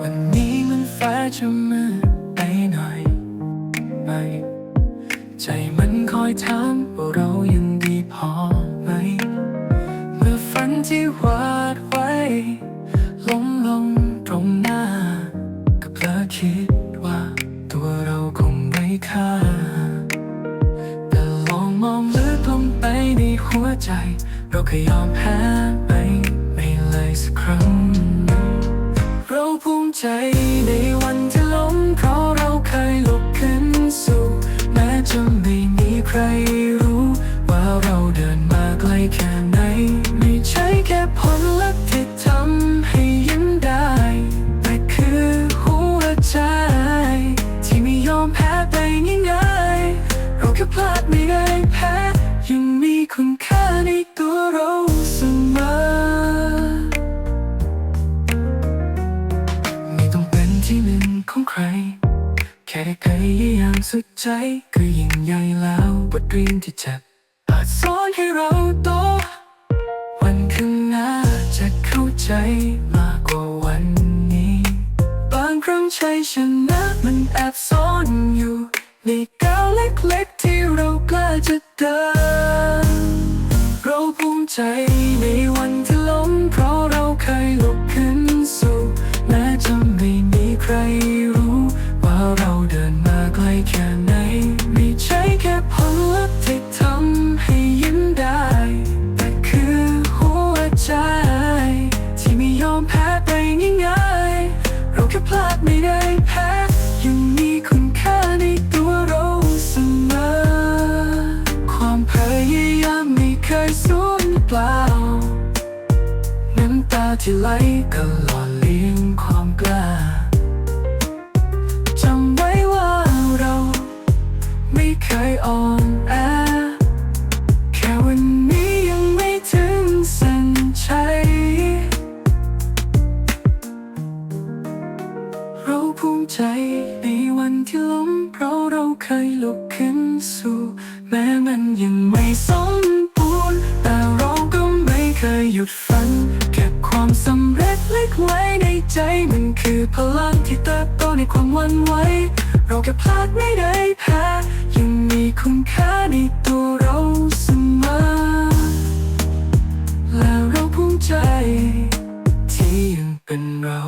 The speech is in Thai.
วันนี้มันฟ้าจะมืดไปหน่อยไปใจมันคอยถามว่าเรายังดีพอไหม เมื่อฝันที่วาดไว้ล้มลงตรงหน้า ก็เพลอคิดว่าตัวเราคงไม่ค่า แต่ลองมองลึกลงไปในหัวใจ เราเคยยอมแพ้ไป ใจในวันที่ล้มเพราะเราเคยลุกขึ้นสู่แม้จะไม่มีใครรู้ ว่าเราเดินมาไกลแค่ ของใคร แค่ได้พยายามสุดใจก็ยิ่งใหญ่แล้วบทเรียนที่เจ็บอาจสอนให้เราโต วันข้างหน้าจะเข้าใจมากกว่าวันนี้ บางครั้งชัยชนะมันแอบซ่อนอยู่ ในก้าวเล็กๆที่เรากล้าจะเดินเราภูมิใจในวันที่ล้มเพราะเราเคยลุกขึ้นสู่แม้จะไม่มีใคร สูญเปล่า น้ำตาที่ไหลก็หล่อเลี้ยงความกล้าจำไว้ว่าเรา ไม่เคยอ่อนแอ แค่วันนี้ยังไม่ถึงเส้นชัยเราภูมิใจในวันที่ล้มเพราะเราเคยลุกขึ้นสู่แม้มันยังไม่สม ดฝัน เก็บความสำเร็จเล็กไว้ในใจมันคือพลังที่เติบโตในความวันไหวเราแค่พลาดไม่ได้แพ้ยังมีคุณค่าในตัวเราเสมอแล้วเราภูมิใจ ที่ยังเป็นเรา